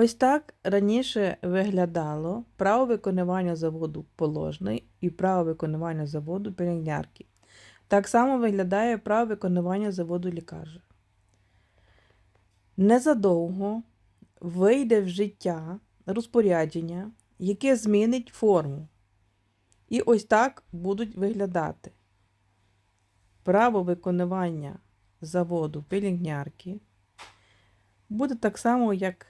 Ось так раніше виглядало право виконування заводу положний і право виконування заводу пелігнярки. Так само виглядає право виконування заводу лікаржа. Незадовго вийде в життя розпорядження, яке змінить форму. І ось так будуть виглядати право виконування заводу пелігнярки буде так само, як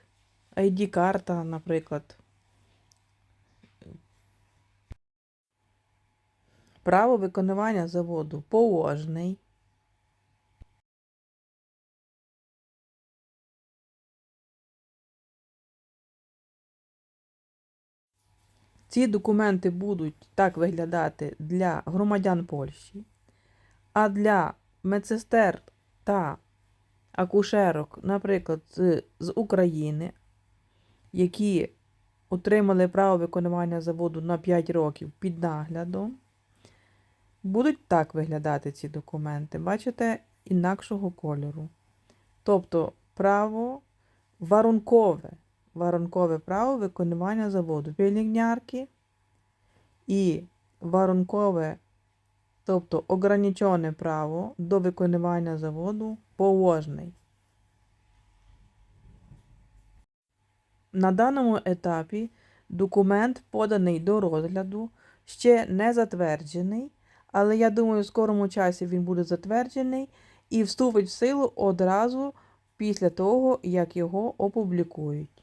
ID-карта, наприклад. Право виконування заводу положний. Ці документи будуть так виглядати для громадян Польщі, а для медсестер та акушерок, наприклад, з, України, які отримали право виконування заводу на 5 років під наглядом, будуть так виглядати ці документи. Бачите, інакшого кольору. Тобто право варункове, варункове право виконування заводу пілігнярки і варункове, тобто ограничене право до виконування заводу положний. На даному етапі документ поданий до розгляду, ще не затверджений, але я думаю, в скорому часі він буде затверджений і вступить в силу одразу після того, як його опублікують.